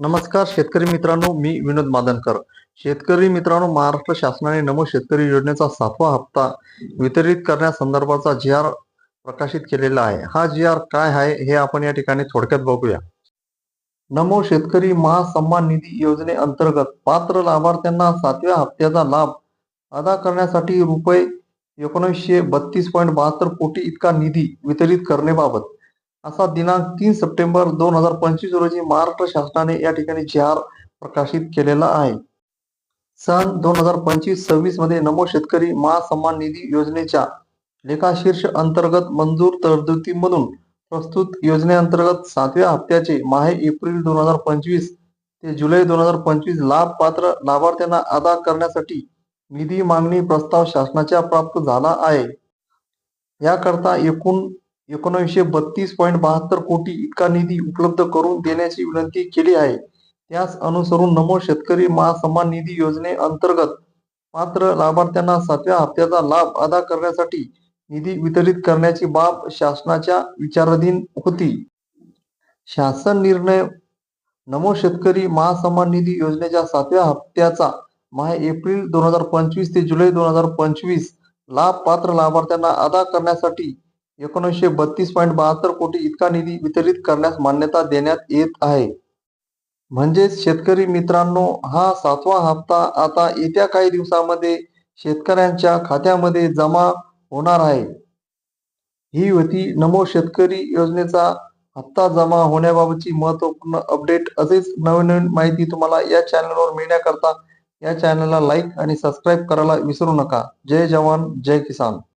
नमस्कार शेतकरी मित्रांनो मी विनोद मादनकर. शेतकरी मित्रांनो महाराष्ट्र शासनाने नमो शेतकरी योजनेचा सातवा हप्ता वितरित करण्यासंदर्भाचा जी आर प्रकाशित केलेला आहे. हा जी आर काय आहे हे आपण या ठिकाणी थोडक्यात बघूया. नमो शेतकरी महासन्मान निधी योजनेअंतर्गत पात्र लाभार्थ्यांना सातव्या हप्त्याचा लाभ अदा करण्यासाठी रुपये एकोणीसशे बत्तीस पॉईंट बहात्तर कोटी इतका निधी वितरित करण्याबाबत असा दिनांक तीन सप्टेंबर दोन हजार पंचवीस रोजी महाराष्ट्र शासनाने या ठिकाणी जी आर प्रकाशित केलेला आहे. सन दोन हजार पंचवीस सव्वीसमध्ये नमो शेतकरी महासन्मान निधी योजनेच्या लेखाशीर्ष अंतर्गत मंजूर तरतुदीमधून प्रस्तुत योजनेअंतर्गत सातव्या हप्त्याचे माहे एप्रिल दोन हजार पंचवीस ते जुलै दोन हजार पंचवीस लाभ पात्र लाभार्थ्यांना अदा करण्यासाठी निधी मागणी प्रस्ताव शासनाच्या प्राप्त झाला आहे. याकरता एकूण एकोणीसशे बत्तीस पॉईंट बहात्तर कोटी इतका निधी उपलब्ध करून देण्याची विनंती केली आहे. त्यास अनुसरून नमो शेतकरी महासन्मान निधी योजनेअंतर्गत मात्र लाभार्थ्यांना सातव्या हप्त्याचा लाभ अदा करण्यासाठी निधी वितरित करण्याची बाब शासनाच्या विचाराधीन होती. शासन निर्णय नमो शेतकरी महासन्मान निधी योजनेच्या सातव्या हप्त्याचा माहे एप्रिल दोन हजार पंचवीस ते जुलै दोन हजार पंचवीस लाभ पात्र लाभार्थ्यांना अदा करण्यासाठी एकोणीसशे बत्तीस पॉईंट बहात्तर कोटी इतका निधी वितरित करण्यास मान्यता देण्यात येत आहे. म्हणजेच शेतकरी मित्रांनो हा सातवा हप्ता आता येत्या काही दिवसामध्ये शेतकऱ्यांच्या खात्यामध्ये जमा होणार आहे. ही होती नमो शेतकरी योजनेचा हप्ता जमा होण्याबाबतची महत्त्वपूर्ण अपडेट. असेच नवीन नवीन माहिती तुम्हाला या चॅनलवर मिळण्याकरता या चॅनलला लाईक आणि सबस्क्राईब करायला विसरू नका. जय जवान जय किसान.